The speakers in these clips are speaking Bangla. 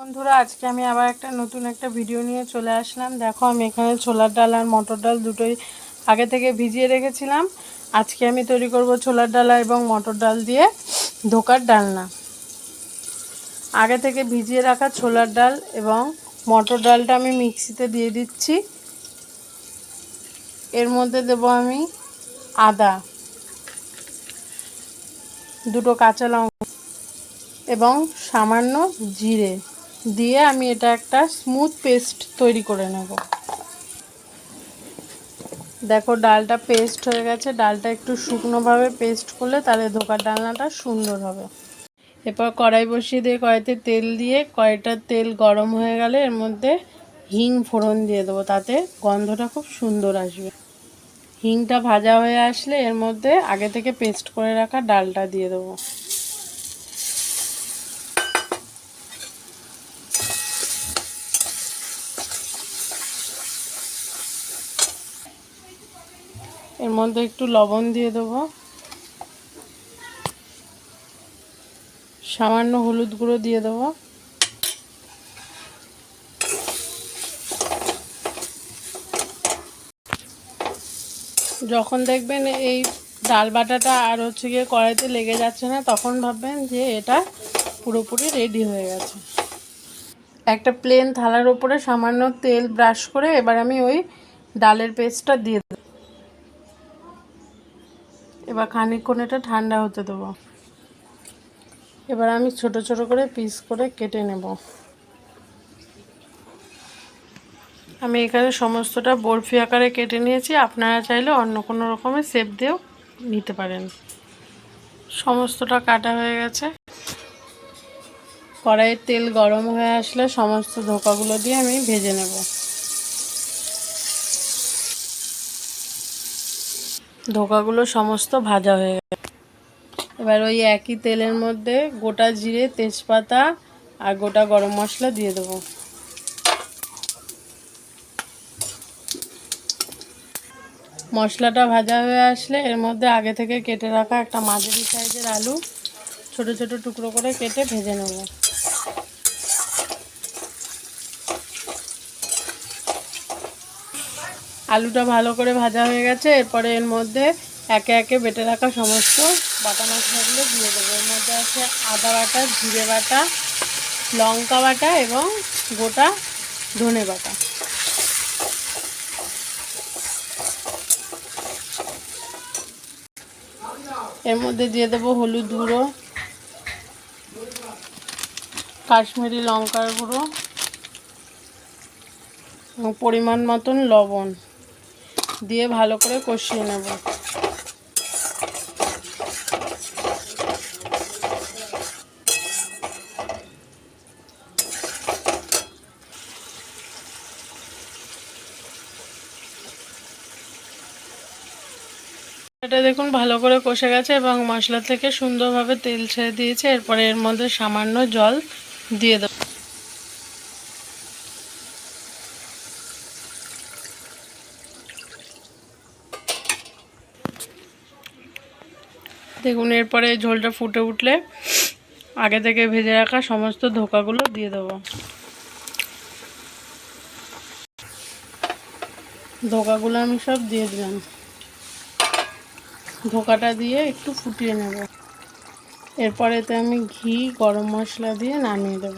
বন্ধুরা, আজকে আমি আবার একটা নতুন একটা ভিডিও নিয়ে চলে আসলাম। দেখো, আমি এখানে ছোলার ডাল আর মটর ডাল দুটোই আগে থেকে ভিজিয়ে রেখেছিলাম। আজকে আমি তৈরি করব ছোলার ডালা এবং মটর ডাল দিয়ে ধোকার ডালনা। আগে থেকে ভিজিয়ে রাখা ছোলার ডাল এবং মটর ডালটা আমি মিক্সিতে দিয়ে দিচ্ছি। এর মধ্যে দেব আমি আদা, দুটো কাঁচা লঙ্কা এবং সামান্য জিরে। দিয়ে আমি এটা একটা স্মুথ পেস্ট তৈরি করে নেব। দেখো, ডালটা পেস্ট হয়ে গেছে। ডালটা একটু শুকনোভাবে পেস্ট করলে তাহলে ধোকার ডালনাটা সুন্দর হবে। এরপর কড়াই বসিয়ে দিয়ে কড়াইতে তেল দিয়ে কড়াইটার তেল গরম হয়ে গেলে এর মধ্যে হিং ফোড়ন দিয়ে দেবো। তাতে গন্ধটা খুব সুন্দর আসবে। হিংটা ভাজা হয়ে আসলে এর মধ্যে আগে থেকে পেস্ট করে রাখা ডালটা দিয়ে দেবো। এর মধ্যে একটু লবণ দিয়ে দেবো। সামান্য হলুদ গুঁড়ো দিয়ে দেবো। যখন দেখবেন এই ডাল বাটাটা আর হচ্ছে গিয়ে কড়াইতে লেগে যাচ্ছে না, তখন ভাববেন যে এটা পুরোপুরি রেডি হয়ে গেছে। একটা প্লেন থালার ওপরে সামান্য তেল ব্রাশ করে এবার আমি ওই ডালের পেস্টটা দিয়ে এবার খানিকক্ষণ এটা ঠান্ডা হতে দেবো। এবার আমি ছোট ছোট করে পিস করে কেটে নেব। আমি এখানে সমস্তটা বরফি আকারে কেটে নিয়েছি। আপনারা চাইলে অন্য কোনো রকমের সেপ দিয়েও নিতে পারেন। সমস্তটা কাটা হয়ে গেছে। কড়াইয়ের তেল গরম হয়ে আসলে সমস্ত ধোকাগুলো দিয়ে আমি ভেজে নেব। ধোকাগুলো সমস্ত ভাজা হয়ে গেছে। এবার ওই একই তেলের মধ্যে গোটা জিরে, তেজপাতা আর গোটা গরম মশলা দিয়ে দেবো। মশলাটা ভাজা হয়ে আসলে এর মধ্যে আগে থেকে কেটে রাখা একটা মাঝারি সাইজের আলু ছোট ছোট টুকরো করে কেটে ভেজে নেব। আলুটা ভালো করে ভাজা হয়ে গেছে, এরপরে এর মধ্যে একে একে বেটে রাখা সমস্ত বাটা মশলাগুলো দিয়ে দেবো। এর মধ্যে আছে আদা বাটা, জিরে বাটা, লঙ্কা বাটা এবং গোটা ধনে বাটা। এর মধ্যে দিয়ে দেবো হলুদ গুঁড়ো, কাশ্মীরি লঙ্কার গুঁড়ো পরিমাণ মতন লবণ। দিয়ে ভালো করে কষিয়ে নেব। এটা দেখুন ভালো করে কষে গেছে এবং মশলা থেকে সুন্দরভাবে তেল ছেড়ে দিয়েছে। এরপরে এর মধ্যে সামান্য জল দিয়ে দেবো। দেখুন, এরপরে ঝোলটা ফুটে উঠলে আগে থেকে ভেজে রাখা সমস্ত ধোকাগুলো দিয়ে দেবো। ধোকাগুলো আমি সব দিয়ে দিলাম। ধোকাটা দিয়ে একটু ফুটিয়ে নেব। এরপর এতে আমি ঘি, গরম মশলা দিয়ে নামিয়ে দেব।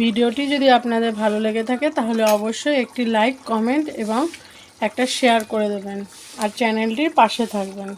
ভিডিওটি যদি আপনাদের ভালো লেগে থাকে, তাহলে অবশ্যই একটি লাইক, কমেন্ট এবং একটা শেয়ার করে দেবেন। আর চ্যানেলটির পাশে থাকবেন।